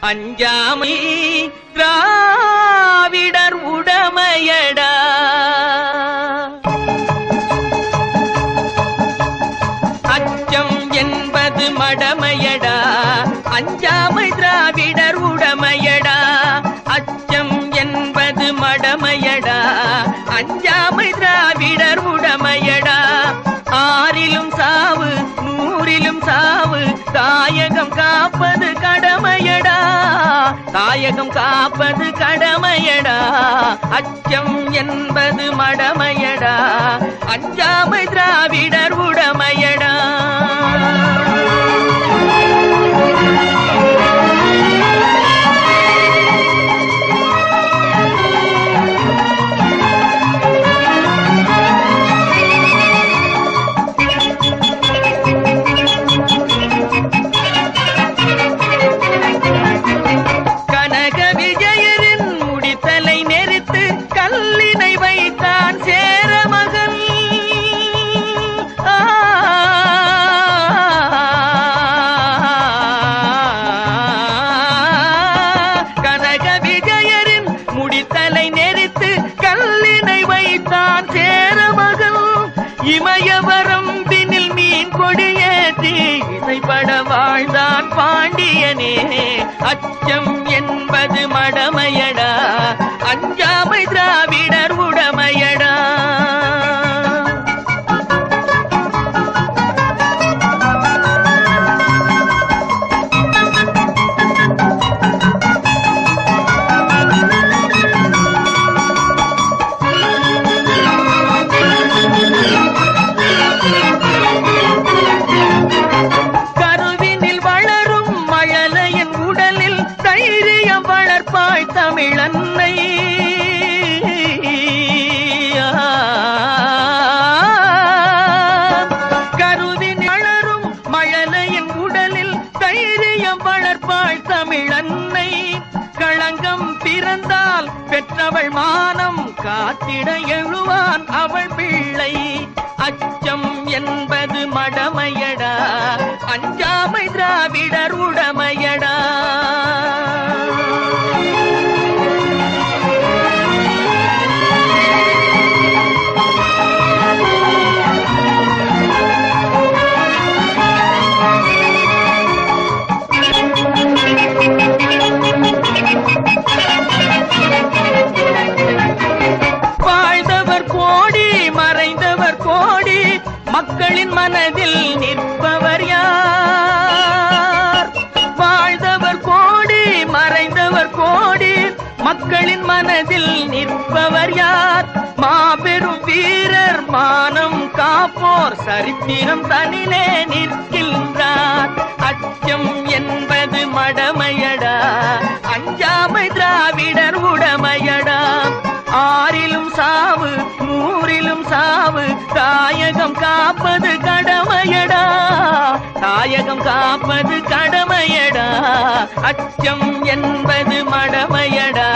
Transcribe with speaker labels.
Speaker 1: அஞ்சாமை திராவிடர் உடமையடா. அச்சம் என்பது மடமையடா. அஞ்சாமை திராவிடர் உடமையடா. அச்சம் என்பது மடமையடா. அஞ்சாமை தாயகம் காப்பது கடமையடா. அச்சம் என்பது மடமையடா. அஞ்சாமை திராவிட முடித்தலை நெறித்து கல்லினை வைத்தான் சேர மகன் இமயவரம் பின்னில் மீன் கொடியேற்றி இசைப்பட வாழ்ந்தான் பாண்டியனே. அச்சம் என்பது மடமையடா. அஞ்ச வளர்ப்பாய் தமிழன்னை. கருதி வளரும் மழலையின் உடலில் தைரியம் வளர்ப்பாள் தமிழன்னை. களங்கம் பிறந்தால் பெற்றவள் மானம் காத்திட எழுவான் அவள் பிள்ளை. மக்களின் மனதில் நிற்பவர் யார்? வாழ்ந்தவர் கோடி மறைந்தவர் கோடி மக்களின் மனதில் நிற்பவர் யார்? மாபெரும் வீரர் மானம் காப்போர் சரித்திரம் தனிலே நிற்கின்றார். அச்சம் என்பது மடமையடா. அஞ்சாமை திராவிடர் தாயகம் காப்பது கடமையடா. அச்சம் என்பது மடமையடா.